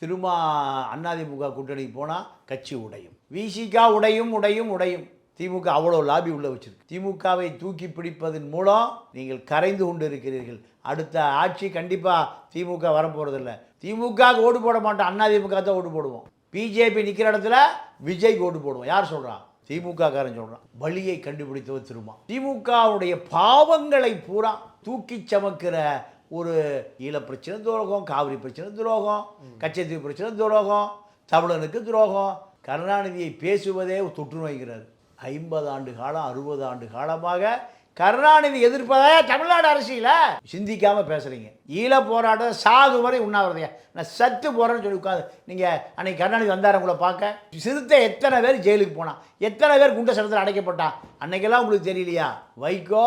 திரும்ப அதிமுக கூட்டணிக்கு போனால் கட்சி உடையும். விசிகா உடையும் உடையும் உடையும். திமுக அவ்வளோ லாபி உள்ள வச்சிருக்கு. திமுகவை தூக்கி பிடிப்பதன் மூலம் நீங்கள் கரைந்து கொண்டு இருக்கிறீர்கள் அடுத்த ஆட்சி கண்டிப்பாக திமுக வரப்போகிறதில்ல திமுக ஓட்டு போட மாட்டோம். அதிமுக தான் ஓட்டு போடுவோம். பிஜேபி நிற்கிற இடத்துல விஜய் ஓட்டு போடுவோம். யார் சொல்கிறான் திமுக காரன் சொல்கிறான் வழியை கண்டுபிடித்தவர் திருமா திமுகவுடைய பாவங்களை பூரா தூக்கி சமக்கிற ஒரு ஈழ பிரச்சனை துரோகம் காவிரி பிரச்சனை துரோகம் கச்சத்தீவு பிரச்சனை துரோகம் தமிழனுக்கு துரோகம். கருணாநிதியை பேசுவதே தொற்று நோய்கிறார் ஐம்பது ஆண்டு காலம் அறுபது ஆண்டு காலமாக கருணாநிதி எதிர்ப்பதே தமிழ்நாடு அரசியல. சிந்திக்காமல் பேசுகிறீங்க ஈழ போராட்டம் சாகு வரை உண்ணாவிரதையா நான் சத்து போகிறேன்னு சொல்லி உட்காந்து நீங்கள் அன்னைக்கு கருணாநிதி வந்தார் உங்களை பார்க்க. சிறுத்தை எத்தனை பேர் ஜெயிலுக்கு போனான் எத்தனை பேர் குண்ட சட்டத்தில் அடைக்கப்பட்டான் அன்னைக்கெல்லாம் உங்களுக்கு தெரியலையா? வைகோ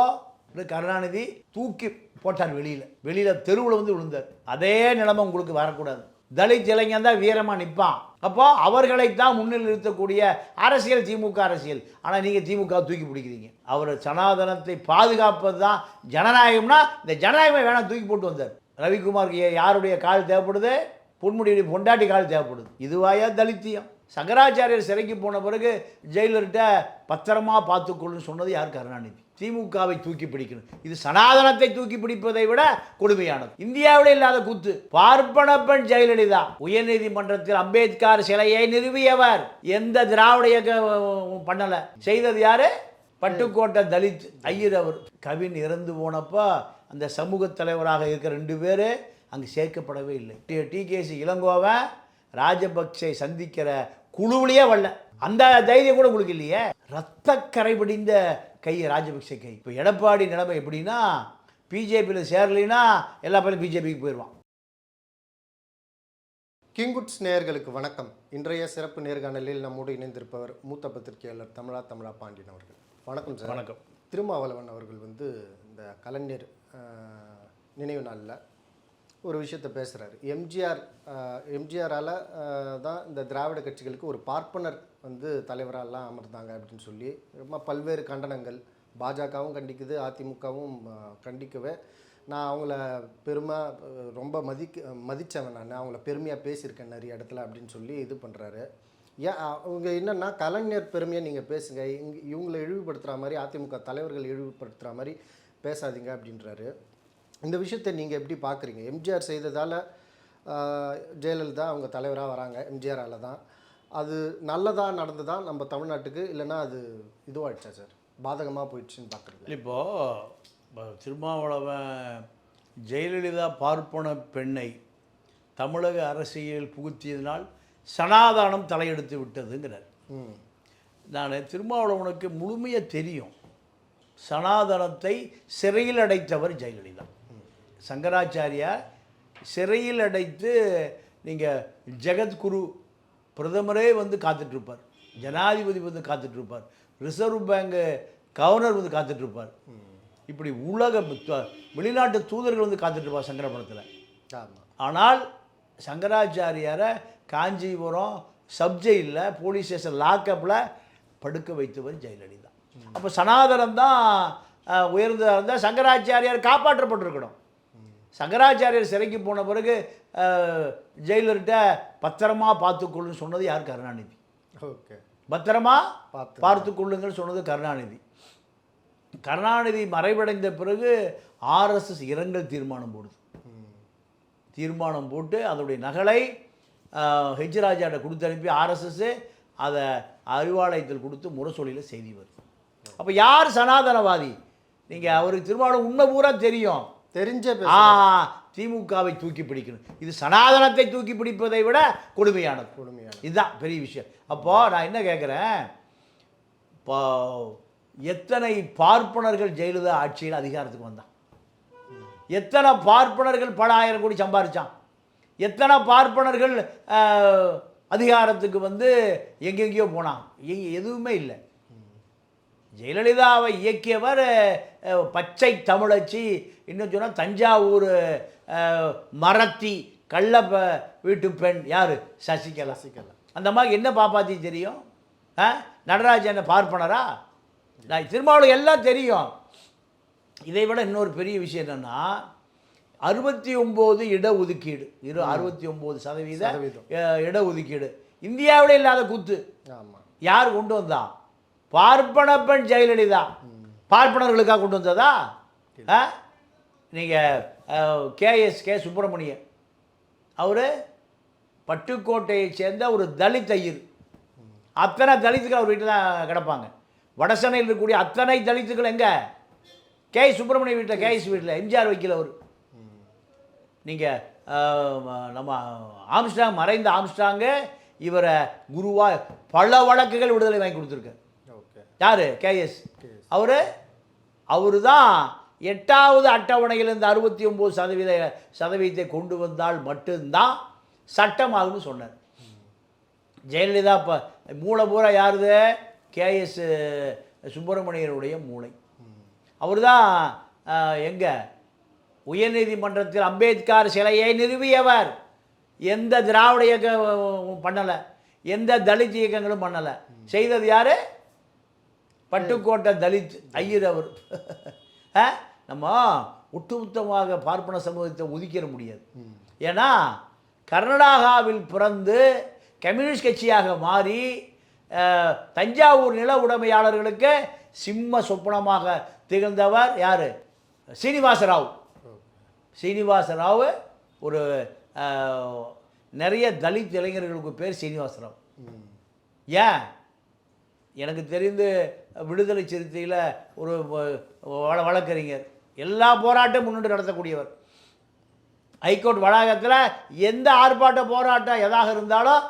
கருணாநிதி தூக்கி போட்டார் வெளியில். வெளியில் தெருவில் வந்து விழுந்தார். அதே நிலைமை உங்களுக்கு வரக்கூடாது. தலித் இளைஞன் தான் வீரமாக நிற்பான் அப்போ அவர்களைத்தான் முன்னில் நிறுத்தக்கூடிய அரசியல் திமுக அரசியல். ஆனால் நீங்கள் திமுக தூக்கி பிடிக்கிறீங்க. அவர் சனாதனத்தை பாதுகாப்பது தான் ஜனநாயகம்னா இந்த ஜனநாயகமே வேணாம் தூக்கி போட்டு வந்தார். ரவிக்குமாருக்கு யாருடைய கால் தேவைப்படுது? பொன்முடியுடைய பொண்டாட்டி கால் தேவைப்படுது. இதுவாயா தலித்தியம்? சங்கராச்சாரியர் சிறைக்கு போன பிறகு ஜெயிலர்கிட்ட பத்திரமா பார்த்துக்கொள்ளுன்னு சொன்னது யார் கருணாநிதி? திமுகவை தூக்கி பிடிக்கணும். இது சனாதனத்தை தூக்கி பிடிப்பதை விட கொடுமையானது. இந்தியாவில் இல்லாத கூத்து. பார்ப்பன ஜெயலலிதா உயர்நீதிமன்றத்தில் அம்பேத்கர் சிலையை நிறுவியவர். எந்த திராவிட இயக்கம் பண்ணல. செய்தது யாரு? பட்டுக்கோட்டை தலித் ஐயர் அவர். கவின் இறந்து போனப்போ அந்த சமூக தலைவராக இருக்கிற ரெண்டு பேர் அங்கே சேர்க்கப்படவே இல்லை. டி கேசி இளங்கோவன் ராஜபக்சே சந்திக்கிற குழுவிலேயே வரல. அந்த தைரியம் கூட உங்களுக்கு இல்லையே? ரத்த கரைபடிந்த கை ராஜபக்சே கை. இப்போ எடப்பாடி நிலைமை எப்படின்னா பிஜேபியில் சேரலைன்னா எல்லா பேரும் பிஜேபிக்கு போயிடுவான். கிங்குட்ஸ் நேயர்களுக்கு வணக்கம். இன்றைய சிறப்பு நேர்காணலில் நம்மோடு இணைந்திருப்பவர் மூத்த பத்திரிகையாளர் தமிழா தமிழா பாண்டியன் அவர்கள். வணக்கம் சார். வணக்கம். திருமாவளவன் அவர்கள் வந்து இந்த கலைஞர் நினைவு நாளில் ஒரு விஷயத்த பேசுகிறாரு எம்ஜிஆர் எம்ஜிஆரால் தான் இந்த திராவிட கட்சிகளுக்கு ஒரு பார்ப்பனர் வந்து தலைவராலாம் அமர்ந்தாங்க அப்படின்னு சொல்லி ரொம்ப பல்வேறு கண்டனங்கள் பாஜகவும் கண்டிக்குது அதிமுகவும் கண்டிக்கவே. நான் அவங்கள பெருமை ரொம்ப மதிக்க மதித்தவன் நான் அவங்கள பெருமையாக பேசியிருக்கேன் நிறைய இடத்துல அப்படின்னு சொல்லி இது பண்ணுறாரு ஏன் அவங்க என்னென்னா கலைஞர் பெருமையாக நீங்கள் பேசுங்க இங்க இவங்களை இழிவுபடுத்துகிற மாதிரி அதிமுக தலைவர்கள் இழிவுபடுத்துகிற மாதிரி பேசாதீங்க அப்படின்றாரு. இந்த விஷயத்தை நீங்கள் எப்படி பார்க்குறீங்க எம்ஜிஆர் செய்ததால் ஜெயலலிதா அவங்க தலைவராக வராங்க. எம்ஜிஆரால தான். அது நல்லதாக நடந்ததா நம்ம தமிழ்நாட்டுக்கு? இல்லைன்னா அது இதுவாகிடுச்சா சார்? பாதகமாக போயிடுச்சுன்னு பார்க்குறீங்க இப்போது திருமாவளவன் ஜெயலலிதா பார்ப்பன பெண்ணை தமிழக அரசியல் புகுத்தியதினால் சனாதானம் தலையெடுத்து விட்டதுங்கிறார். நான் திருமாவளவனுக்கு முழுமையாக தெரியும். சனாதனத்தை சிறையில் அடைத்தவர் ஜெயலலிதா. சங்கராச்சாரியார் சிறையில் அடைத்து நீங்கள் ஜெகத்குரு பிரதமரே வந்து காத்துட்ருப்பார். ஜனாதிபதி வந்து காத்துட்ருப்பார். ரிசர்வ் பேங்கு கவர்னர் வந்து காத்துட்ருப்பார். இப்படி உலக வெளிநாட்டு தூதர்கள் வந்து காத்துட்ருப்பார் சங்கரபுரத்தில் ஆனால் சங்கராச்சாரியாரை காஞ்சிபுரம் சப்ஜெயிலில் போலீஸ் ஸ்டேஷன் லாக்கப்பில் படுக்க வைத்தவர் ஜெயலலிதா. அப்போ சனாதனம் தான் உயர்ந்ததாக இருந்தால் சங்கராச்சாரியார் காப்பாற்றப்பட்டிருக்கணும். சங்கராச்சாரியார் சிறைக்கு போன பிறகு ஜெயிலர்கிட்ட பத்திரமா பார்த்துக்கொள்ளுன்னு சொன்னது யார் கருணாநிதி? ஓகே. பத்திரமா பார்த்து பார்த்து கொள்ளுங்கள் சொன்னது கருணாநிதி. கருணாநிதி மறைவடைந்த பிறகு ஆர்எஸ்எஸ் இரங்கல் தீர்மானம் போடுது. தீர்மானம் போட்டு அதனுடைய நகலை ஹெச் ராஜாட்ட கொடுத்து அனுப்பி ஆர்எஸ்எஸ் அதை அறிவாலயத்தில் கொடுத்து முரசொலியில் செய்தி வருது. அப்போ யார் சனாதனவாதி? நீங்கள் அவருக்கு திருமாவளவன் உண்மை பூரா தெரியும். தெரிஞ்சே ஆ திமுகவை தூக்கி பிடிக்கணும். இது சனாதனத்தை தூக்கி பிடிப்பதை விட கொடுமையானது. கொடுமையான இதுதான் பெரிய விஷயம். அப்போது நான் என்ன கேட்குறேன் இப்போ எத்தனை பார்ப்பனர்கள் ஜெயலலிதா ஆட்சியில் அதிகாரத்துக்கு வந்தான்? எத்தனை பார்ப்பனர்கள் பல ஆயிரம் கோடி சம்பாரிச்சான்? எத்தனை பார்ப்பனர்கள் அதிகாரத்துக்கு வந்து எங்கெங்கேயோ போனான்? எங்க எதுவுமே இல்லை. ஜெயலலிதாவை இயக்கியவர் பச்சை தமிழச்சி இன்னும் சொன்னால் தஞ்சாவூர் மரத்தி கள்ள வீட்டு பெண் யார்? சசிகலா. ரசிக்கலாம் அந்த மாதிரி என்ன பாப்பாத்தி தெரியும்? ஆ நடராஜன் என்ன பார்ப்பனரா? நான் திருமாவளவன் எல்லாம் தெரியும். இதை விட இன்னொரு பெரிய விஷயம் என்னென்னா அறுபத்தி ஒம்பது இடஒதுக்கீடு. இரு அறுபத்தி ஒம்பது சதவீத இடஒதுக்கீடு. இந்தியாவிலே இல்லாத கூத்து. யார் கொண்டு வந்தா? பார்ப்பன பெண் ஜெயலலிதா. பார்ப்பனர்களுக்காக கொண்டு வந்ததா? நீங்கள் கேஎஸ் கே சுப்பிரமணியன். அவர் பட்டுக்கோட்டையை சேர்ந்த ஒரு தலித் ஐயர். அத்தனை தலித்துகள் அவர் வீட்டில் தான் கிடப்பாங்க. வடசென்னையில் இருக்கக்கூடிய அத்தனை தலித்துகள் எங்கே? கே சுப்பிரமணிய வீட்டில் கேஎஸ் வீட்டில் எம்ஜிஆர் வைக்கல அவர். நீங்கள் நம்ம ஆம்ஸ்டாங் மறைந்த ஆம்ஸ்டாங்கு இவரை குருவா பல வழக்குகள் விடுதலை வாங்கி கொடுத்துருக்காரு ஓகே யார்? கேஎஸ் அவர் அவரு? தான் எட்டாவது அட்டவணையில் இந்த அறுபத்தி ஒம்பது சதவீத சதவீதத்தை கொண்டு வந்தால் மட்டும்தான் சட்டமாகும்னு சொன்னார். ஜெயலலிதா இப்போ மூளை பூரா யாருது? கேஎஸ் சுப்பிரமணியனுடைய மூளை. அவர் தான் எங்கே? உயர்நீதிமன்றத்தில் அம்பேத்கர் சிலையை நிறுவியவர். எந்த திராவிட இயக்கம் பண்ணலை. எந்த தலித் இயக்கங்களும் பண்ணலை. செய்தது யார்? பட்டுக்கோட்டை தலித் ஐயர் அவர்? நம்ம ஒட்டுமொத்தமாக பார்ப்பன சமூகத்தை ஒதுக்கிட முடியாது. ஏன்னா கர்நாடகாவில் பிறந்து கம்யூனிஸ்ட் கட்சியாக மாறி தஞ்சாவூர் நில உடைமையாளர்களுக்கு சிம்ம சொப்பனமாக திகழ்ந்தவர் யார்? சீனிவாசராவ். சீனிவாசராவ் ஒரு நிறைய தலித் இளைஞர்களுக்கு பேர் சீனிவாசராவ். ஏன்? எனக்கு தெரிந்து விடுதலை சிறுத்தையில் ஒரு வழ- வழக்கறிஞர். எல்லா போராட்டம் முன்னிட்டு நடத்தக்கூடியவர். ஹைகோர்ட் வளாகத்தில் எந்த ஆர்ப்பாட்ட போராட்டம் எதாக இருந்தாலும்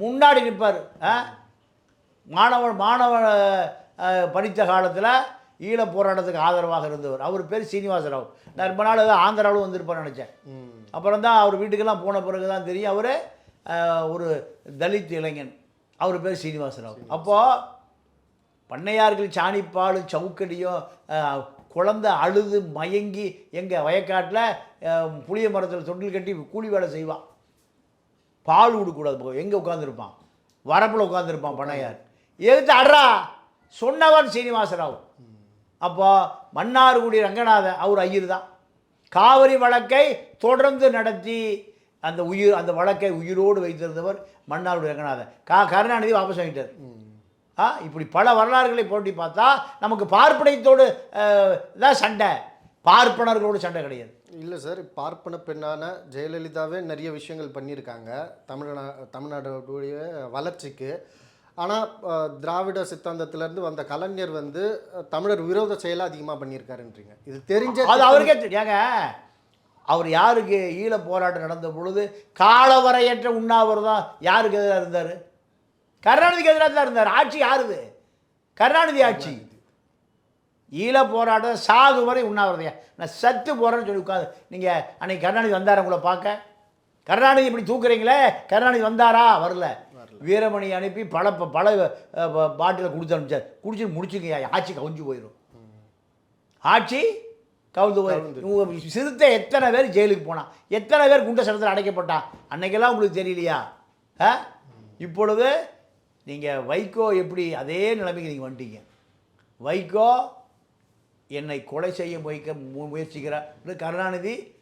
முன்னாடி நிற்பார். ஆ? மாணவன் மாணவன் படித்த காலத்தில் ஈழ போராட்டத்துக்கு ஆதரவாக இருந்தவர். அவர் பேர் சீனிவாசராவ். நான் ரொம்ப நாள் ஏதோ ஆந்திராவிலும் வந்திருப்பார்னு நினச்சேன். அப்புறம் தான் அவர் வீட்டுக்கெல்லாம் போன பிறகு தான் தெரியும். அவர் ஒரு தலித் இளைஞன். அவர் பேர் சீனிவாசராவ். அப்போது பண்ணையார்கள் சாணிப்பாலும் சவுக்கடியும் குழந்த குழந்தை அழுது மயங்கி எங்கள் வயக்காட்டில் புளிய மரத்தில் தொண்டில் கட்டி கூலி வேலை செய்வான் பால் கொடுக்கூடாது எங்கே உட்காந்துருப்பான் வரப்பில் உட்காந்துருப்பான் பண்ணையார். எதுக்கு அட்ரா சொன்னவன் சீனிவாசராவ். அப்போ மன்னார்குடி ரங்கநாதன் அவர் ஐயர் தான் காவிரி வழக்கை தொடர்ந்து நடத்தி அந்த உயிர் அந்த வழக்கை உயிரோடு வைத்திருந்தவர் மன்னார்குடி ரங்கநாதன். கா கருணாநிதி வாபஸ் வாங்கிட்டார். இப்படி பல வரலாறுகளை போட்டி பார்த்தா நமக்கு பார்ப்பனைத்தோடு அஹ், தான் சண்டை. பார்ப்பனர்களோடு சண்டை கிடையாது. இல்லை சார் பார்ப்பன பெண்ணான ஜெயலலிதாவே நிறைய விஷயங்கள் பண்ணியிருக்காங்க. தமிழ்நா தமிழ்நாடுடைய வளர்ச்சிக்கு. ஆனால் திராவிட சித்தாந்தத்திலேருந்து வந்த கலைஞர் வந்து தமிழர் விரோத செயலை அதிகமாக பண்ணியிருக்காருன்றீங்க. இது தெரிஞ்ச அது அவருக்கே தெரியாங்க அவர் யாருக்கு ஈழ போராட்டம் நடந்த பொழுது காலவரையற்ற உண்ணாவிரதம் யாருக்கு எதிராக இருந்தார்? கருணாநிதிக்கு எதிராக தான் இருந்தார். ஆட்சி யாருது? கருணாநிதி ஆட்சி. ஈழ போராட்டம் சாகு வரை உண்ணாவிரதையா நான் சத்து போகிறேன்னு சொல்லி உட்காந்து நீங்கள் அன்னைக்கு கருணாநிதி வந்தாரா உங்களை பார்க்க? கருணாநிதி இப்படி தூக்குறீங்களே? கருணாநிதி வந்தாரா? வரல. வீரமணி அனுப்பி பல பல பாட்டில் கொடுத்து அனுப்பிச்சார். குடிச்சு முடிச்சுங்க ஆட்சி கவுஞ்சு போயிடும் ஆட்சி கவுந்து போயிடும் சிறுத்தை எத்தனை பேர் ஜெயிலுக்கு போனான் எத்தனை பேர் குண்ட சடத்தில் அடைக்கப்பட்டான்? அன்னைக்கெல்லாம் உங்களுக்கு தெரியலையா? இப்பொழுது நீங்கள் வைகோ எப்படி அதே நிலைமைக்கு நீங்கள் வந்துட்டீங்க. வைகோ என்னை கொலை செய்ய முயற்க மு- முயற்சிக்கிறார். கருணாநிதி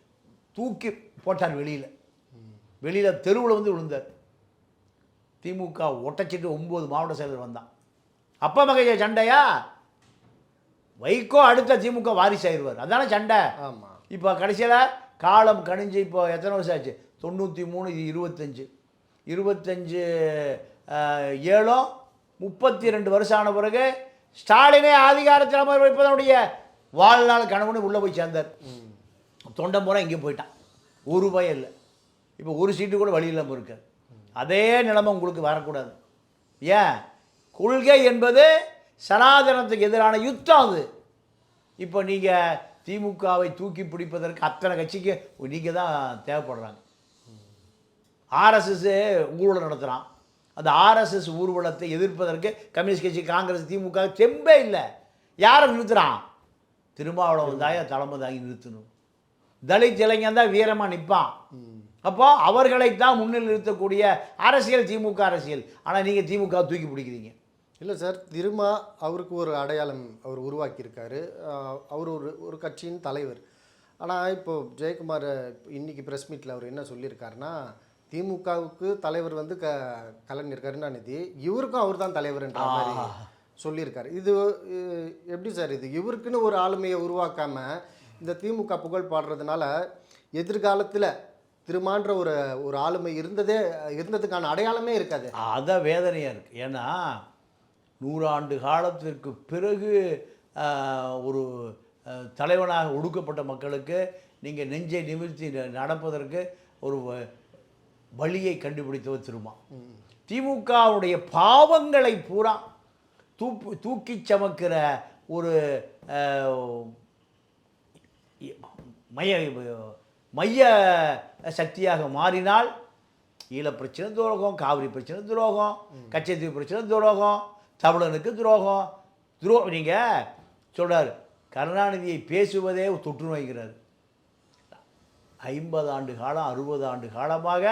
தூக்கி போட்டார் வெளியில். வெளியில் தெருவில் வந்து விழுந்தார். திமுக ஒட்டச்சிட்டு ஒம்பது மாவட்ட செயலர் வந்தான். அப்பா மகை சண்டையா? வைகோ அடுத்த திமுக வாரிசாயிருவார் அதானே சண்டை? ஆமாம் இப்போ கடைசியில் காலம் கணிஞ்சு இப்போ எத்தனை வருஷம் ஆச்சு? தொண்ணூற்றி மூணு இது இருபத்தஞ்சு. இருபத்தஞ்சு ஏழும் முப்பத்தி ரெண்டு வருஷம் ஆன பிறகு ஸ்டாலினே ஆதிகாரத்தில் அமர வைப்பதனுடைய வாழ்நாள் கணவனு உள்ளே போய் சேர்ந்தார். தொண்டை முறை இங்கே போயிட்டான். ஒரு பயம் இல்லை. இப்போ ஒரு சீட்டு கூட வழி இல்லாமல் இருக்கார். அதே நிலைமை உங்களுக்கு வரக்கூடாது. ஏன்? கொள்கை என்பது சனாதனத்துக்கு எதிரான யுத்தம் அது. இப்போ நீங்கள் திமுகவை தூக்கி பிடிப்பதற்கு அத்தனை கட்சிக்கு நீங்கள் தான் தேவைப்படுறாங்க. ஆர்எஸ்எஸ் ஊர்வலம் நடத்துகிறான் அந்த ஆர்எஸ்எஸ் ஊர்வலத்தை எதிர்ப்பதற்கு கம்யூனிஸ்ட் கட்சி காங்கிரஸ் திமுக தெம்பே இல்லை. யாரை நிறுத்துறான்? திருமாவளவன் தாய தலைமை தாங்கி நிறுத்தணும். தலித் இளைஞன் தான் வீரமாக நிற்பான் அப்போ அவர்களைத்தான் முன்னில் நிறுத்தக்கூடிய அரசியல் திமுக அரசியல். ஆனால் நீங்கள் திமுக தூக்கி பிடிக்கிறீங்க. இல்லை சார் திருமா அவருக்கு ஒரு அடையாளம் அவர் உருவாக்கியிருக்காரு. அவர் ஒரு ஒரு கட்சியின் தலைவர். ஆனால் இப்போ ஜெயக்குமார் இன்னைக்கு ப்ரெஸ் மீட்டில் அவர் என்ன சொல்லியிருக்காருன்னா திமுகவுக்கு தலைவர் வந்து க கலைஞர் கருணாநிதி இவருக்கும் அவர் தான் தலைவர்ன்ற மாதிரி சொல்லியிருக்காரு. இது எப்படி சார் இது? இவருக்குன்னு ஒரு ஆளுமையை உருவாக்காம இந்த திமுக புகழ் பாடுறதுனால எதிர்காலத்தில் திருமான்ற ஒரு ஒரு ஆளுமை இருந்ததே இருந்ததுக்கான அடையாளமே இருக்காது. அதான் வேதனையாக இருக்குது ஏன்னா நூறாண்டு காலத்திற்கு பிறகு ஒரு தலைவனாக ஒடுக்கப்பட்ட மக்களுக்கு நீங்கள் நெஞ்சை நிமிர்த்தி நடப்பதற்கு ஒரு வழியை கண்டுபிடித்தவர் திருமா. திமுகவுடைய பாவங்களை பூரா தூப்பு தூக்கி சமக்கிற ஒரு மைய மைய சக்தியாக மாறினால் ஈழ பிரச்சனை துரோகம் காவிரி பிரச்சனை துரோகம் கச்சத்தீவு பிரச்சனை துரோகம் தமிழனுக்கு துரோகம். துரோ நீங்கள் சொல்கிறார் கருணாநிதியை பேசுவதே தொற்று நோய்கிறார் ஐம்பது ஆண்டு காலம் அறுபது ஆண்டு காலமாக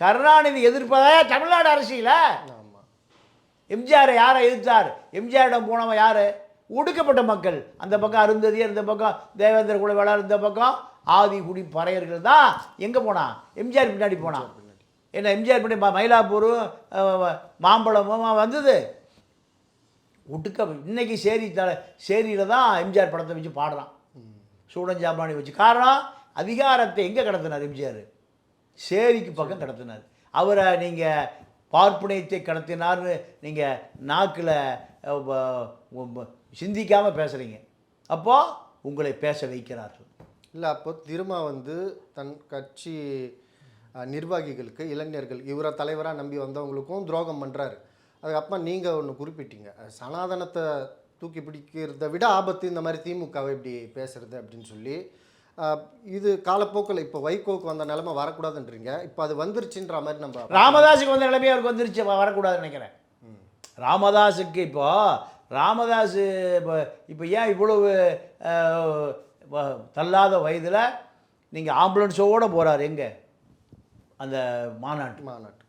கருணாநிதி எதிர்ப்பதா தமிழ்நாடு அரசியல? எம்ஜிஆரை யாரை எதிர்த்தார்? எம்ஜிஆரிடம் போனவன் யார்? ஒடுக்கப்பட்ட மக்கள். அந்த பக்கம் அருந்ததியர் இந்த பக்கம் தேவேந்திர குலவேளார் இந்த பக்கம் ஆதிகுடி பறையர்கள் தான் எங்கே போனான் எம்ஜிஆர் பின்னாடி போனான் என்ன எம்ஜிஆர் பின்னாடி மயிலாப்பூரும் மாம்பழமும் வந்தது? ஒட்டுக்க இன்னைக்கு சேரி த சேரியில் தான் எம்ஜிஆர் படத்தை வச்சு பாடுறான். சூடன் ஜாமானி வச்சு. காரணம் அதிகாரத்தை எங்கே கடத்தினார் எம்ஜிஆர்? சேரிக்கு பக்கம் கடத்தினார். அவரை நீங்கள் பார்ப்பனியத்தை கடத்தினார்னு நீங்கள் நாக்கில் சிந்திக்காமல் பேசுகிறீங்க அப்போது உங்களை பேச வைக்கிறார்கள். இல்லை அப்போ திருமா வந்து தன் கட்சி நிர்வாகிகளுக்கு இளைஞர்கள் இவரை தலைவராக நம்பி வந்தவங்களுக்கும் துரோகம் பண்ணுறாரு அதுக்கப்புறம் நீங்கள் ஒன்று குறிப்பிட்டீங்க. சனாதனத்தை தூக்கி பிடிக்கிறத விட ஆபத்து இந்த மாதிரி திமுகவை இப்படி பேசுறது அப்படின்னு சொல்லி இது காலப்போக்கில் இப்போ வைகோவுக்கு வந்த நிலைமை வரக்கூடாதுன்றீங்க. இப்போ அது வந்துருச்சுன்ற மாதிரி நம்ம ராமதாஸுக்கு வந்த நிலைமை அவருக்கு வந்துருச்சு வரக்கூடாதுன்னு நினைக்கிறேன். ராமதாஸுக்கு இப்போ ராமதாஸ் இப்போ இப்போ ஏன் இவ்வளவு தள்ளாத வயதில் நீங்கள் ஆம்புலன்ஸோடு போகிறார் எங்கே? அந்த மாநாட்டு. மாநாட்டு.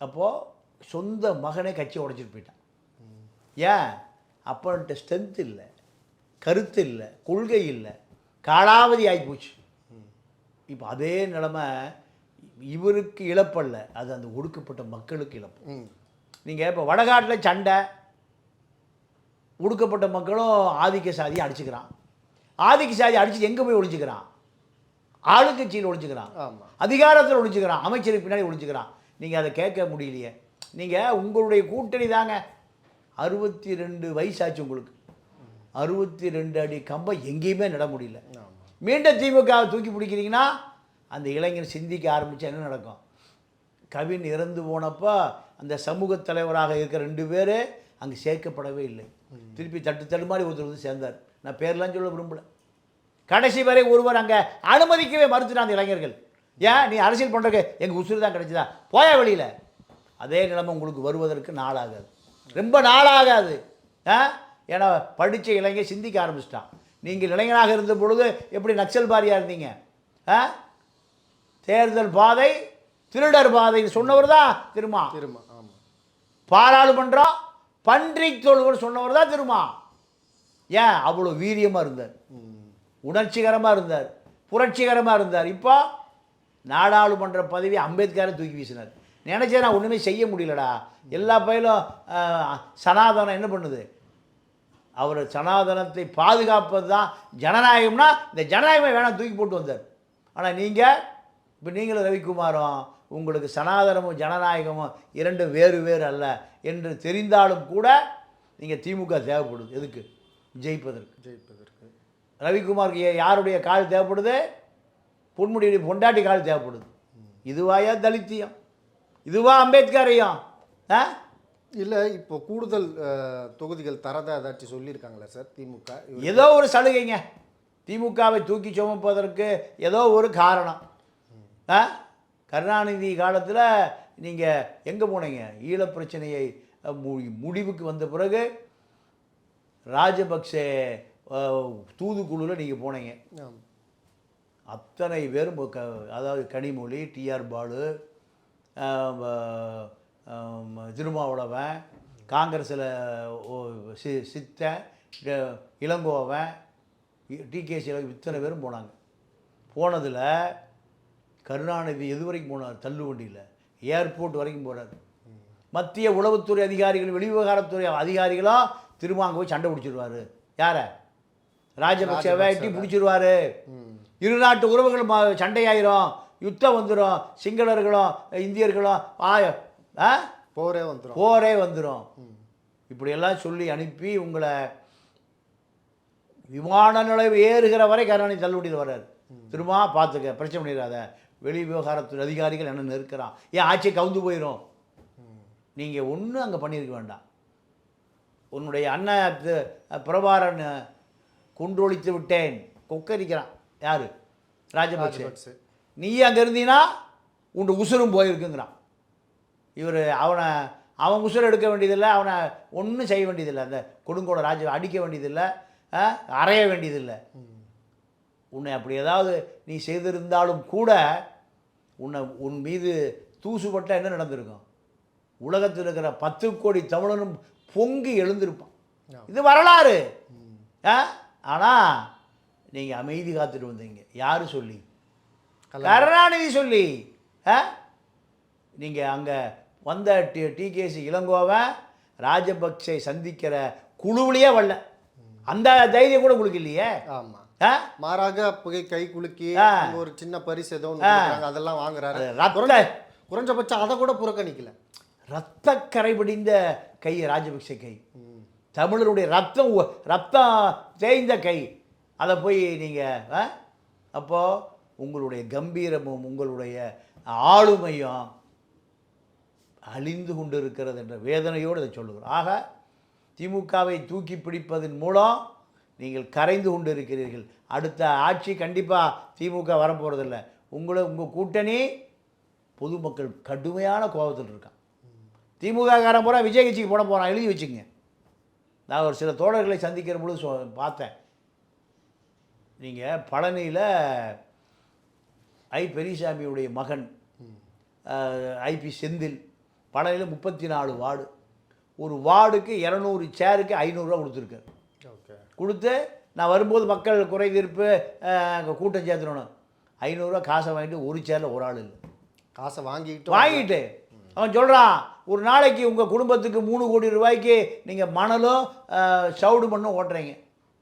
அப்போது சொந்த மகனே கட்சி உடைச்சிட்டு போயிட்டான். ஏன்? அப்பன்ட்ட ஸ்ட்ரென்த் இல்லை கருத்து இல்லை கொள்கை இல்லை. காலாவதி ஆகிப்போச்சு இப்போ அதே நிலமை இவருக்கு இழப்பல்ல. அது அந்த ஒடுக்கப்பட்ட மக்களுக்கு இழப்பு. நீங்கள் இப்போ வடகாட்டில் சண்டை ஒடுக்கப்பட்ட மக்களும் ஆதிக்க சாதியை அடிச்சுக்கிறான். ஆதிக்க சாதி அடிச்சு எங்கே போய் ஒழிச்சுக்கிறான்? ஆளுங்கட்சியில் ஒழிச்சுக்கிறான். ஆமாம் அதிகாரத்தில் ஒழிச்சுக்கிறான். அமைச்சருக்கு பின்னாடி ஒழிச்சுக்கிறான். நீங்கள் அதை கேட்க முடியலையே. நீங்கள் உங்களுடைய கூட்டணி தாங்க. அறுபத்தி ரெண்டு வயசாச்சு உங்களுக்கு. அறுபத்தி ரெண்டு அடி கம்பம் எங்கேயுமே நட முடியல. மீண்டும் திமுக தூக்கி பிடிக்கிறீங்கன்னா அந்த இளைஞர் சிந்திக்க ஆரம்பித்தா என்ன நடக்கும்? கவின் இறந்து போனப்போ அந்த சமூக தலைவராக இருக்கிற ரெண்டு பேர் அங்கே சேர்க்கப்படவே இல்லை. திருப்பி தட்டு தடுமாறி ஒருத்தர் வந்து சேர்ந்தார். நான் பேர்லாம் சொல்ல விரும்பல. கடைசி வரை ஒருவர் அங்கே அனுமதிக்கவே மறுத்துட்டான் அந்த இளைஞர்கள். ஏன்? நீ அரசியல் பண்ணுறக்கு எங்கள் உசுறு தான் கிடைச்சதா? போயா வெளியில். அதே நிலைமை உங்களுக்கு வருவதற்கு நாளாகாது. ரொம்ப நாளாகாது. ஆ? ஏன்னா படித்த இளைஞர் சிந்திக்க ஆரம்பிச்சிட்டான். நீங்கள் இளைஞராக இருந்த பொழுது எப்படி நக்சல் பாரியாக இருந்தீங்க? ஆ? தேர்தல் பாதை திருடர் பாதைன்னு சொன்னவர் தான் திருமா. திரும்ப ஆமாம் பாராளுமன்றம் பன்றி தொழுவர் சொன்னவர் தான் திருமா. ஏன்? அவ்வளோ வீரியமாக இருந்தார். உணர்ச்சிகரமாக இருந்தார். புரட்சிகரமாக இருந்தார். இப்போ நாடாளுமன்ற பதவி அம்பேத்கரை தூக்கி வீசினார். நினச்சே நான் ஒன்றுமே செய்ய முடியலடா. எல்லா பயிலும் சனாதனம் என்ன பண்ணுது? அவர் சனாதனத்தை பாதுகாப்பது தான் ஜனநாயகம்னா இந்த ஜனநாயகமே வேணாம் தூக்கி போட்டு வந்தார். ஆனால் நீங்கள் இப்போ நீங்களும் ரவிக்குமாரும் உங்களுக்கு சனாதனமும் ஜனநாயகமும் இரண்டும் வேறு வேறு அல்ல என்று தெரிந்தாலும் கூட நீங்கள் திமுக தேவைப்படுது. எதுக்கு? ஜெயிப்பதற்கு. ஜெயிப்பதற்கு. ரவிக்குமாருக்கு யாருடைய கால் தேவைப்படுது? பொன்முடியுடைய பொண்டாட்டி கால் தேவைப்படுது. இதுவாயா தலித்தியம்? இதுவா அம்பேத்கரையும்? ஆ? இல்லை இப்போ கூடுதல் தொகுதிகள் தரதா ஏதாச்சும் சொல்லியிருக்காங்களா சார் திமுக? ஏதோ ஒரு சலுகைங்க. திமுகவை தூக்கி சுமப்பதற்கு ஏதோ ஒரு காரணம். ஆ? கருணாநிதி காலத்தில் நீங்கள் எங்கே போனீங்க? ஈழப் பிரச்சனையை முடிவுக்கு வந்த பிறகு ராஜபக்சே தூதுக்குழுவில் நீங்கள் போனீங்க. அத்தனை பேரும் க அதாவது கனிமொழி டிஆர் பாலு திருமாவளவன் காங்கிரஸில் சி சித்தன் ட- இளங்கோவன் டிகேசியில் இத்தனை பேரும் போனாங்க. போனதில் கருணாநிதி எது வரைக்கும் போனார்? தள்ளு வண்டியில் ஏர்போர்ட் வரைக்கும் போகிறார் மத்திய உளவுத்துறை அதிகாரிகள் வெளிவிவகாரத்துறை அதிகாரிகளும் திரும்ப அங்கே போய் சண்டை பிடிச்சிருவாரு. யாரை? ராஜபக்சேவை எட்டி பிடிச்சிருவாரு. இரு நாட்டு உறவுகள் சண்டையாயிரும். யுத்தம் வந்துடும் சிங்களர்களும் இந்தியர்களும் ஆய ஆ? போரே வந்துடும் போரே வந்துடும் இப்படியெல்லாம் சொல்லி அனுப்பி உங்களை விமான நிலையம் ஏறுகிற வரை கருணாநிதி தள்ளுவண்டியில் வர்றாரு. திரும்ப பார்த்துக்க பிரச்சனை பண்ணிடாத. வெளி விவகாரத்துறை அதிகாரிகள் என்ன நெருக்கிறான் ஏன் ஆட்சி கவுந்து போயிடும் நீங்கள் ஒன்றும் அங்கே பண்ணியிருக்க வேண்டாம். உன்னுடைய அண்ணன் பிரபாரன் குன்றொழித்து விட்டேன். கொக்கரிக்கிறான். யார்? ராஜபக்சே. நீ அங்கே இருந்தீன்னா உன் உசுரும் போயிருக்குங்கிறான். இவர் அவனை அவன் உசுரை எடுக்க வேண்டியதில்லை அவனை ஒன்றும் செய்ய வேண்டியதில்லை. அந்த கொடுங்கோட ராஜ அடிக்க வேண்டியதில்லை அறைய வேண்டியதில்லை. உன்னை அப்படி ஏதாவது நீ செய்திருந்தாலும் கூட உன்னை உன் மீது தூசுபட்ட என்ன நடந்திருக்கும்? உலகத்தில் இருக்கிற பத்து கோடி தமிழனும் பொங்கி எழுந்திருப்பான். இது வரலாறு. ஆனால் நீங்கள் அமைதி காத்துட்டு வந்தீங்க. யார் சொல்லி? கருணாநிதி சொல்லி ஆ? நீங்கள் அங்கே வந்த டி டிகேசி இளங்கோவை ராஜபக்சே சந்திக்கிற குழுவிலேயே வரல. அந்த தைரியம் கூட உங்களுக்கு இல்லையே? ஆமா. ஆ? மாறாக புகை கை குலுக்கி ஒரு சின்ன பரிசு ஏதோ அதெல்லாம் வாங்குறாரு. குறைஞ்சபட்சம் அதை கூட புறக்கணிக்கல. ரத்த கரை படிந்த கை ராஜபக்சே கை. தமிழருடைய ரத்தம் ரத்தம் தேய்ந்த கை. அதை போய் நீங்கள் அப்போது உங்களுடைய கம்பீரமும் உங்களுடைய ஆளுமையும் அழிந்து கொண்டு இருக்கிறது என்ற வேதனையோடு இதை சொல்லுகிறோம். ஆக திமுகவை தூக்கி பிடிப்பதன் மூலம் நீங்கள் கரைந்து கொண்டு இருக்கிறீர்கள் அடுத்த ஆட்சி கண்டிப்பாக திமுக வரப்போகிறதில்ல உங்களை உங்கள் கூட்டணி பொதுமக்கள் கடுமையான கோபத்தில் இருக்கான் திமுக காரன் பூரா விஜய் கட்சிக்கு போட போகிறான் எழுதி வச்சுங்க நான் ஒரு சில தோழர்களை சந்திக்கிற பொழுது சொ பார்த்தேன். நீங்கள் பழனியில் ஐ பெரியசாமியுடைய மகன் ஐபி செந்தில் பழனியில் முப்பத்தி நாலு வார்டு. ஒரு வார்டுக்கு இரநூறு சேருக்கு ஐநூறுரூவா கொடுத்துருக்காரு. ஓகே. கொடுத்து நான் வரும்போது மக்கள் குறை தீர்ப்பு அஹ், கூட்டம் சேர்த்துடணும். ஐநூறுரூவா காசை வாங்கிட்டு ஒரு சேரில் ஒரு ஆள் இல்லை. காசை வாங்கிக்கிட்டு வாங்கிட்டு. அவன் சொல்கிறான் ஒரு நாளைக்கு உங்கள் குடும்பத்துக்கு மூணு கோடி ரூபாய்க்கு நீங்கள் மணலும் சவுடு மண்ணும் ஓட்டுறீங்க.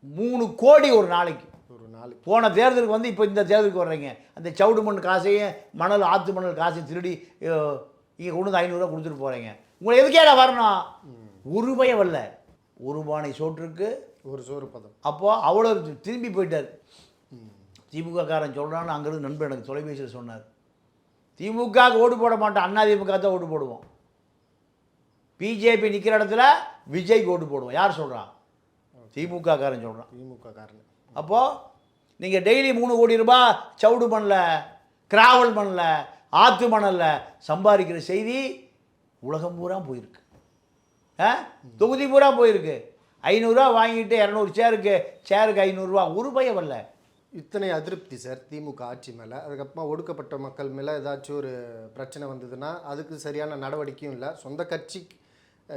மூணு கோடி ஒரு நாளைக்கு. ஒரு நாளைக்கு. போன தேர்தலுக்கு வந்து இப்போ இந்த தேர்தலுக்கு வர்றீங்க. அந்த சவுடு மண் காசையும் மணல் ஆற்று மணல் காசையும் திருடி இங்கே கொண்டு வந்து ஐநூறுரூவா கொடுத்துட்டு போகிறீங்க உங்களை எதுக்கேடா வரணும்? ஒரு பயம் வரல. ஒரு பானை சோற்றுக்கு ஒரு சோறு பதம். அப்போ அவ்வளோ திரும்பி போயிட்டார். திமுக காரன் சொல்கிறான்னு அங்கேருந்து நண்பர் எனக்கு தொலைபேசியில் சொன்னார். திமுகவுக்கு ஓட்டு போட மாட்டோம். அண்ணா திமுக தான் ஓட்டு போடுவோம். பிஜேபி நிற்கிற இடத்துல விஜய்க்கு ஓட்டு போடுவோம். யார் சொல்கிறான் திமுக காரன் சொல்கிறான் திமுக காரன் அப்போது நீங்கள் டெய்லி மூணு கோடி ரூபாய் சவுடு மண்ணில் கிராவல் மண்ணில் ஆற்று மணலில் சம்பாதிக்கிற செய்தி உலகம் பூரா போயிருக்கு. ஆ? தொகுதி பூரா போயிருக்கு. ஐநூறுரூவா வாங்கிட்டு இரநூறு சேருக்கு சேருக்கு ஐநூறுரூவா ஒரு பயம் வரல. இத்தனை அதிருப்தி சார் திமுக ஆட்சி மேலே. அதுக்கப்புறமா ஒடுக்கப்பட்ட மக்கள் மேலே ஏதாச்சும் ஒரு பிரச்சனை வந்ததுன்னா அதுக்கு சரியான நடவடிக்கையும் இல்லை. சொந்த கட்சி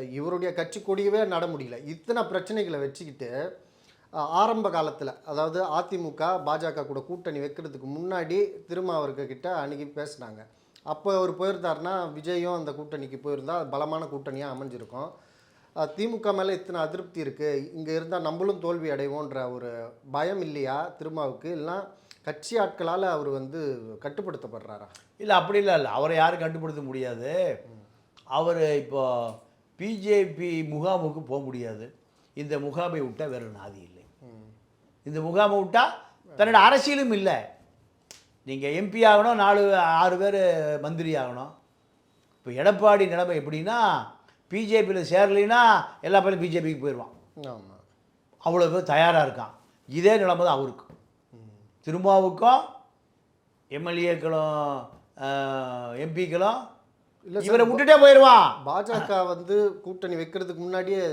இவருடைய கட்சி கொடியவே நட முடியல. இத்தனை பிரச்சனைகளை வச்சுக்கிட்டு ஆரம்ப காலத்தில் அதாவது அதிமுக பாஜக கூட கூட்டணி வைக்கிறதுக்கு முன்னாடி திருமாவர்க கிட்ட அன்னைக்கு பேசுனாங்க. அப்போ அவர் போயிருந்தாருன்னா விஜயும் அந்த கூட்டணிக்கு போயிருந்தா அது பலமான கூட்டணியாக அமைஞ்சிருக்கும். திமுக மேலே இத்தனை அதிருப்தி இருக்குது இங்கே இருந்தால் நம்மளும் தோல்வி அடைவோன்ற ஒரு பயம் இல்லையா திருமாவுக்கு? இல்லைனா கட்சி ஆட்களால் அவர் வந்து கட்டுப்படுத்தப்படுறாரா? இல்லை அப்படி இல்லை இல்லை. அவரை யாரும் கட்டுப்படுத்த முடியாது. அவர் இப்போ பிஜேபி முகாமுக்கு போக முடியாது. இந்த முகாமை விட்டால் வேறு நாதி இல்லை. இந்த முகாமை விட்டால் தன்னோட அரசியலும் இல்லை. நீங்கள் எம்பி ஆகணும் நாலு ஆறு பேர் மந்திரி ஆகணும். இப்போ எடப்பாடி நிலைமை எப்படின்னா பிஜேபியில் சேரலைன்னா எல்லா பேரும் பிஜேபிக்கு போயிடுவான். ஆமாம் அவ்வளோ பேர் தயாராக இருக்கான். இதே நிலைமை தான் அவருக்கு திருமாவுக்கும் எம்எல்ஏக்களும் எம்பிக்களும் இல்லை இவரை விட்டுட்டே போயிடுவான். பாஜக வந்து கூட்டணி வைக்கிறதுக்கு முன்னாடியே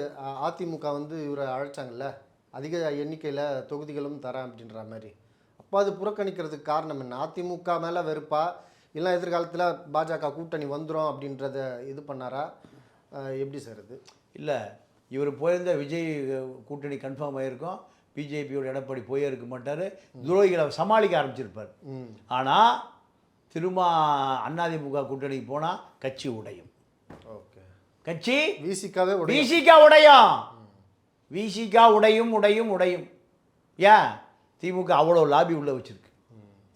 அதிமுக வந்து இவரை அழைச்சாங்கல்ல? அதிக எண்ணிக்கையில் தொகுதிகளும் தரேன் அப்படின்ற மாதிரி. அப்போ அது புறக்கணிக்கிறதுக்கு காரணம் என்ன? அதிமுக மேலே வெறுப்பா? இல்லை எதிர்காலத்தில் பாஜக கூட்டணி வந்துடும் அப்படின்றத இது பண்ணாரா? எப்படி சார் இது? இல்லை இவர் போயிருந்த விஜய் கூட்டணி கன்ஃபார்ம் ஆகிருக்கும் பிஜேபியோட எடப்பாடி போயே இருக்க மாட்டார். துரோகிகளை சமாளிக்க ஆரம்பிச்சிருப்பார். ஆனால் திரும்ப அதிமுக கூட்டணிக்கு போனால் கட்சி உடையும். ஓகே. கட்சி விசிகாவே விசிகா உடையும். விசிகா உடையும் உடையும் உடையும். ஏன்? திமுக அவ்வளோ லாபி உள்ள வச்சிருக்கு.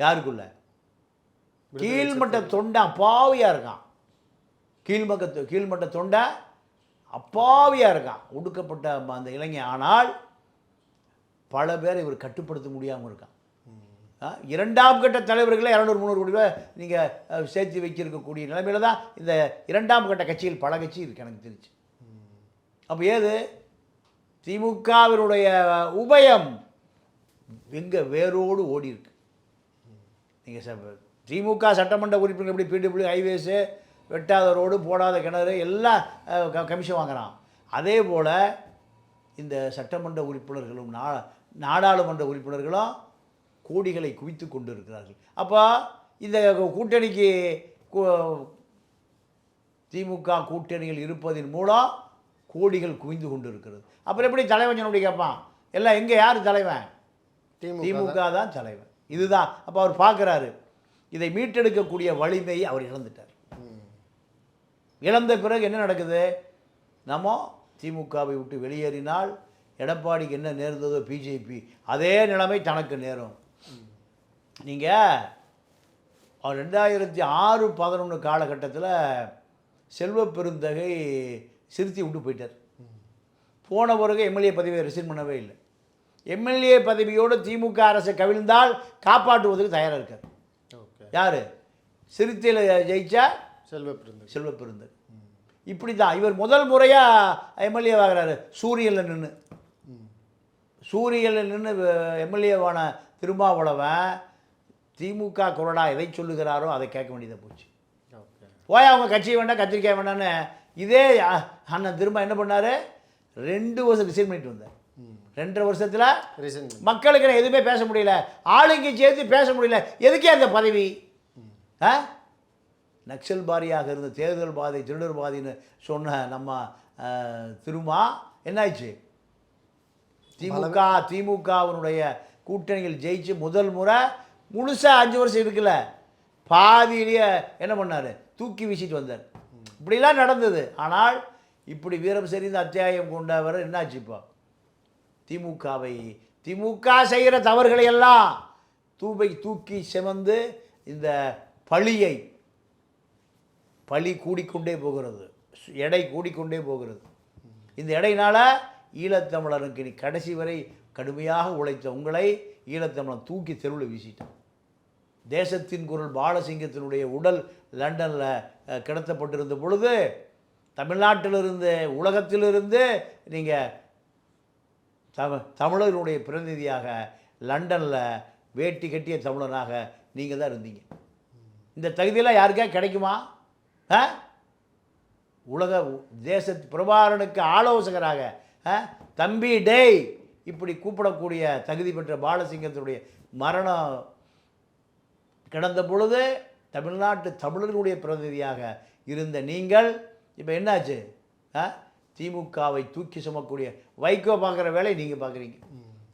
யாருக்குள்ள? கீழ்மட்ட தொண்டை அப்பாவியாக இருக்கான். கீழ்மக்க கீழ்மட்ட தொண்டை அப்பாவியாக இருக்கான். ஒடுக்கப்பட்ட அந்த இளைஞன். ஆனால் பல பேரை இவர் கட்டுப்படுத்த முடியாமல் இருக்கான். இரண்டாம் கட்ட தலைவர்களை இரநூறு முந்நூறு கோடி ரூபாய் நீங்கள் சேர்த்து வைச்சிருக்கக்கூடிய நிலைமையில தான் இந்த இரண்டாம் கட்ட கட்சியில் பல கட்சி இருக்கு எனக்கு தெரிஞ்சு. அப்போ ஏது? திமுகவினுடைய உபயம் எங்கே வேரோடு ஓடி இருக்கு. நீங்கள் திமுக சட்டமன்ற உறுப்பினர் எப்படி பிடபிள்யூ ஹைவேஸு வெட்டாத ரோடு போடாத கிணறு எல்லாம் க- கமிஷன் வாங்குகிறான் அதே போல் இந்த சட்டமன்ற உறுப்பினர்களும் நா நாடாளுமன்ற உறுப்பினர்களும் கோடிகளை குவித்து கொண்டு இருக்கிறார்கள் அப்போ இந்த கூட்டணிக்கு திமுக கூட்டணியில் இருப்பதன் மூலம் கோடிகள் குவிந்து கொண்டு இருக்கிறது அப்புறம் எப்படி தலைவன் சொன்னபடி கேட்பான் எல்லாம் எங்கே? யார் தலைவன்? திமுக தான். தலைவன். இதுதான். அப்போ அவர் பார்க்குறாரு. இதை மீட்டெடுக்கக்கூடிய வலிமையை அவர் இழந்துட்டார். இழந்த பிறகு என்ன நடக்குது? நம்ம திமுகவை விட்டு வெளியேறினால் எடப்பாடிக்கு என்ன நேர்ந்ததோ பிஜேபி அதே நிலைமை தனக்கு நேரும். நீங்கள் ரெண்டாயிரத்தி ஆறு பதினொன்று காலகட்டத்தில் செல்வ பெருந்தகை சிறுத்தி விட்டு போயிட்டார். போன பிறகு எம்எல்ஏ பதவியை ரிசைன் பண்ணவே இல்லை. எம்எல்ஏ பதவியோடு திமுக அரசை கவிழ்ந்தால் காப்பாற்றுவதற்கு தயாராக இருக்கார். யார்? சிறுத்தையில் ஜெயிச்சா செல்வ பிறந்தது செல்வ பெருந்தர் இப்படி தான் இவர் முதல் முறையாக எம்எல்ஏ ஆகிறாரு. சூரியனில் நின்று சூரியனில் நின்று எம்எல்ஏவான திருமாவளவன் திமுக குரடா எதை சொல்லுகிறாரோ அதை கேட்க வேண்டியதாக போச்சு. போய் அவங்க கட்சி வேண்டாம் கத்திரிக்காய் வேண்டாம்னு இதே அண்ணன் திரும்ப என்ன பண்ணார்? ரெண்டு வருஷம் ரிசைன் பண்ணிட்டு வந்தார். ரெண்டரை வருஷத்தில் ரீசன் மக்களுக்கு நான் எதுவுமே பேச முடியல. ஆளுங்க சேர்த்து பேச முடியல. எதுக்கே அந்த பதவி? ஆ நக்சல் பாரியாக இருந்த தேர்தல் பாதை திருடர் பாதைன்னு சொன்ன நம்ம திருமா என்னாச்சு? திமுக திமுகவினுடைய கூட்டணியில் ஜெயிச்சு முதல் முறை முழுசாக அஞ்சு வருஷம் இருக்குல்ல பாதியிலேயே என்ன பண்ணார்? தூக்கி வீசிட்டு வந்தார். இப்படிலாம் நடந்தது. ஆனால் இப்படி வீரம் செறிந்த அத்தியாயம் கொண்டவர் என்னாச்சு இப்போ? திமுகவை திமுக செய்கிற தவறுகளை எல்லாம் தூபை தூக்கி செமந்து இந்த பழியை பழி கூடிக்கொண்டே போகிறது. எடை கூடிக்கொண்டே போகிறது. இந்த எடையினால் ஈழத்தமிழருக்கு நீ கடைசி வரை கடுமையாக உழைத்த உங்களை ஈழத்தமிழன் தூக்கி தெருவில் வீசிட்டான். தேசத்தின் குரல் பாலசிங்கத்தினுடைய உடல் லண்டனில் கிடத்தப்பட்டிருந்த பொழுது தமிழ்நாட்டிலிருந்து உலகத்திலிருந்து நீங்கள் தமி தமிழர்களுடைய பிரதிநிதியாக லண்டனில் வேட்டி கட்டிய தமிழனாக நீங்கள் தான் இருந்தீங்க இந்த தகுதியெல்லாம் யாருக்கா கிடைக்குமா ஆ உலக தேச பிரபாரனுக்கு ஆலோசகராக ஆ? தம்பி டேய் இப்படி கூப்பிடக்கூடிய தகுதி பெற்ற பாலசிங்கத்தினுடைய மரணம் கிடந்த பொழுது தமிழ்நாட்டு தமிழர்களுடைய பிரதிநிதியாக இருந்த நீங்கள் இப்போ என்னாச்சு? ஆ? திமுகவை தூக்கி சுமக்கூடிய வைகோ பார்க்குற வேலையை நீங்கள் பார்க்குறீங்க.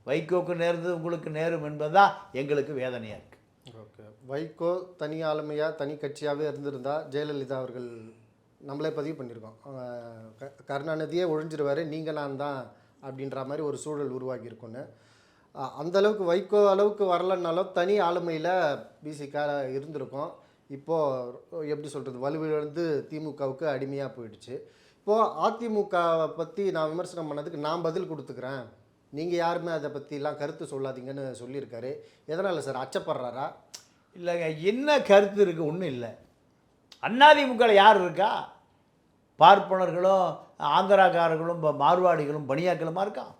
வைகோக்கு நேர்ந்தது உங்களுக்கு நேரும் என்பதுதான் எங்களுக்கு வேதனையாக இருக்குது ஓகே. வைகோ தனி ஆளுமையாக தனி கட்சியாகவே இருந்திருந்தா ஜெயலலிதா அவர்கள் நம்மளே பதிவு பண்ணியிருக்கோம் கருணாநிதியே ஒழிஞ்சிருவாரு நீங்கள் நான் தான் அப்படின்ற மாதிரி ஒரு சூழல் உருவாகி இருக்குன்னு அந்த அளவுக்கு வைகோ அளவுக்கு வரலன்னாலும் தனி ஆளுமையில் பிசிகா இருந்திருக்கும். இப்போது எப்படி சொல்கிறது வலுவிழந்து திமுகவுக்கு அடிமையாக போயிடுச்சு. இப்போது அதிமுகவை பற்றி நான் விமர்சனம் பண்ணதுக்கு நான் பதில் கொடுத்துக்கிறேன். நீங்கள் யாருமே அதை பற்றிலாம் கருத்து சொல்லாதீங்கன்னு சொல்லியிருக்காரு. எதனால் சார்? அச்சப்படுறாரா? இல்லைங்க என்ன கருத்து இருக்குது ஒன்றும் இல்லை. அண்ணாதிமுகவில் யார் இருக்கா? பார்ப்பனர்களும் ஆந்திராக்காரர்களும் ப- மார்வாடிகளும் பனியாக்களுமா இருக்கான்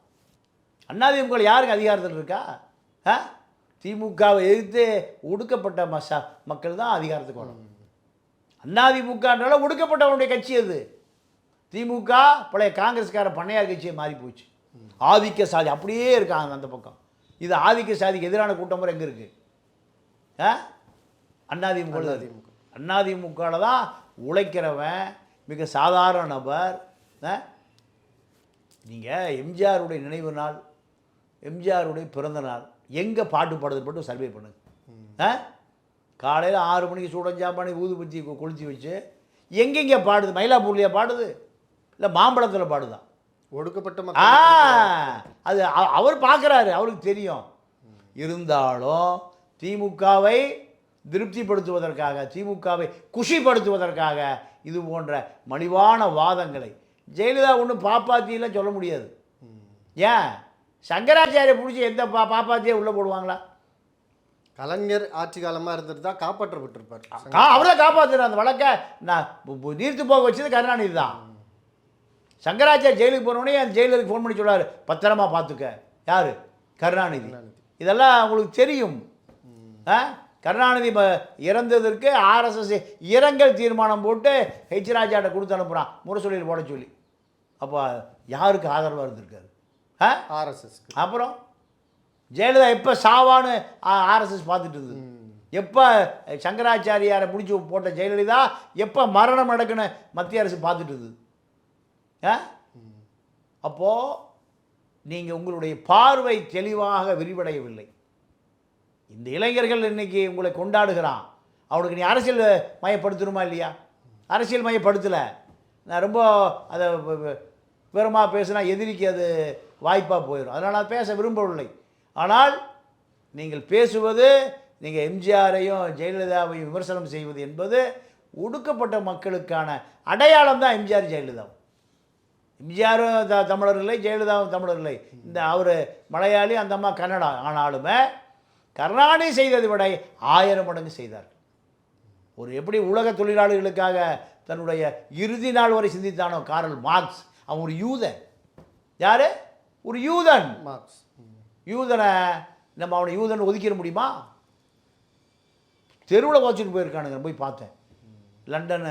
அண்ணாதிமுகவில் யாருக்கு அதிகாரத்தில் இருக்கா? ஆ? திமுகவை எதிர்த்து ஒடுக்கப்பட்ட மசா மக்கள் தான் அதிகாரத்துக்கு வரணும். அண்ணாதிமுகனால ஒடுக்கப்பட்டவனுடைய கட்சி அது. திமுக பழைய காங்கிரஸ்கார பண்ணையார் கட்சியை மாறி போச்சு. ஆதிக்க சாதி அப்படியே இருக்காங்க அந்த பக்கம். இது ஆதிக்க சாதிக்கு எதிரான கூட்டம் எங்கே இருக்குது ஆ? அண்ணாதிமுக அதிமுக. அண்ணாதிமுகவில் தான் உழைக்கிறவன் மிக சாதாரண நபர். நீங்கள் எம்ஜிஆருடைய நினைவு நாள் எம்ஜிஆருடைய பிறந்த நாள் எங்கே பாட்டு பாடுறது மட்டும் சர்வே பண்ணுங்க. ஆ? காலையில் ஆறு மணிக்கு சூடஞ்சாம்பானி ஊதுபத்தி கொளுத்தி வச்சு எங்கெங்கே பாடுது? மயிலாப்பூர்லையா பாடுது? இல்லை மாம்பழத்தில் பாடுதா? ஒடுக்கப்பட்ட ஆ அது அவர் பார்க்குறாரு அவருக்கு தெரியும். இருந்தாலும் திமுகவை திருப்திப்படுத்துவதற்காக திமுகவை குஷிப்படுத்துவதற்காக இது போன்ற மலிவான வாதங்களை ஜெயலலிதா ஒன்றும் பாப்பாத்தியெல்லாம் சொல்ல முடியாது. ஏன்? சங்கராச்சாரிய பிடிச்சி எந்த பா பாப்பாத்தியே உள்ளே போடுவாங்களா? கலைஞர் ஆட்சி காலமாக இருந்துட்டு தான் காப்பாற்றப்பட்டிருப்பார். அவரை காப்பாற்றுற அந்த வழக்கை நான் நீர்த்து போக வச்சது கருணாநிதி தான். சங்கராச்சாரிய ஜெயிலுக்கு போனோடனே அந்த ஜெயிலருக்கு ஃபோன் பண்ணி சொல்றாரு பத்திரமா பார்த்துக்க யார்? கருணாநிதி. இதெல்லாம் உங்களுக்கு தெரியும். ஆ? கருணாநிதி இறந்ததற்கு ஆர்எஸ்எஸ் இரங்கல் தீர்மானம் போட்டு ஹெச் ராஜாட்ட கொடுத்து அனுப்புகிறான் முரசொலியில் போட சொல்லி. அப்போ யாருக்கு ஆதரவாக இருந்திருக்காரு? ஆ? ஆர்எஸ்எஸ்க்கு அப்புறம்? ஜெயலலிதா எப்போ சாவான்னு ஆர்எஸ்எஸ் பார்த்துட்டு இருந்தது எப்போ சங்கராச்சாரியாரை முடிச்சு போட்ட ஜெயலலிதா எப்போ மரணம் நடக்குன்னு மத்திய அரசு பார்த்துட்டு இருந்தது ஆ அப்போது நீங்கள் உங்களுடைய பார்வை தெளிவாக விரிவடையவில்லை. இந்த இளைஞர்கள் இன்னைக்கு உங்களை கொண்டாடுகிறான். அவனுக்கு நீ அரசியல் மயப்படுத்தணுமா இல்லையா? அரசியல் மயப்படுத்தலை. நான் ரொம்ப அதை விவரமாக பேசினா எதிரிக்கு அது வாய்ப்பாக போயிடும் அதனால் நான் பேச விரும்பவில்லை. ஆனால் நீங்கள் பேசுவது நீங்கள் எம்ஜிஆரையும் ஜெயலலிதாவையும் விமர்சனம் செய்வது என்பது ஒடுக்கப்பட்ட மக்களுக்கான அடையாளம் தான் எம்ஜிஆர் ஜெயலலிதா. எம்ஜிஆரும் த தமிழர் இல்லை ஜெயலலிதாவும் தமிழர் இல்லை. இந்த அவர் மலையாளி அந்த அம்மா கன்னடா. ஆனாலுமே கருணாநிதி செய்ததை விட ஆயிரம் மடங்கு செய்தார். ஒரு எப்படி உலக தொழிலாளர்களுக்காக தன்னுடைய இறுதி நாள் வரை சிந்தித்தானோ காரல் மார்க்ஸ். அவன் ஒரு யூதன். யார்? ஒரு யூதன். மார்க்ஸ் யூதனை நம்ம அவனை யூதன் ஒதுக்கிட முடியுமா? தெருவில் வச்சுட்டு போயிருக்கானுங்க. போய் பார்த்தேன். லண்டன்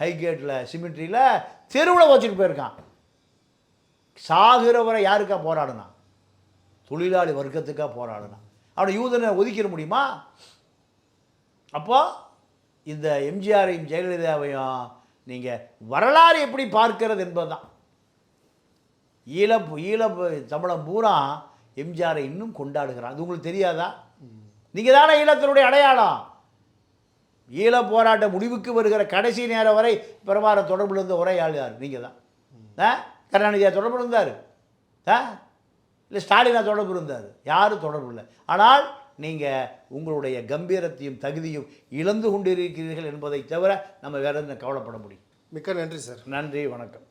ஹைகேட்டில் சிமிட்ரியில் தெருவில் வச்சுட்டு போயிருக்கான். சாகிறவரை யாருக்கா போராடினான் தொழிலாளி வர்க்கத்துக்காக போராடினான் அவனை யூதனை ஒதுக்கிட முடியுமா? அப்போ இந்த எம்ஜிஆரையும் ஜெயலலிதாவையும் நீங்கள் வரலாறு எப்படி பார்க்கிறது என்பதுதான். ஈழ ஈழ தமிழம் பூரா எம்ஜிஆரை இன்னும் கொண்டாடுகிறான் அது உங்களுக்கு தெரியாதா? நீங்கள் தானே ஈழத்தினுடைய அடையாளம். ஈழ போராட்ட முடிவுக்கு வருகிற கடைசி நேரம் வரை பிரபார தொடர்பில் இருந்த ஒரே ஆள் யார்? நீங்கள் தான். ஆ? கருணாநிதியா தொடர்பு இருந்தார்? ஆ? இல்லை ஸ்டாலினா தொடர்பு இருந்தார். யாரும் தொடர்பு இல்லை. ஆனால் நீங்கள் உங்களுடைய கம்பீரத்தையும் தகுதியும் இழந்து கொண்டிருக்கிறீர்கள் என்பதை தவிர நம்ம வேற என்ன கவலைப்பட முடியும். மிக்க நன்றி சார். நன்றி வணக்கம்.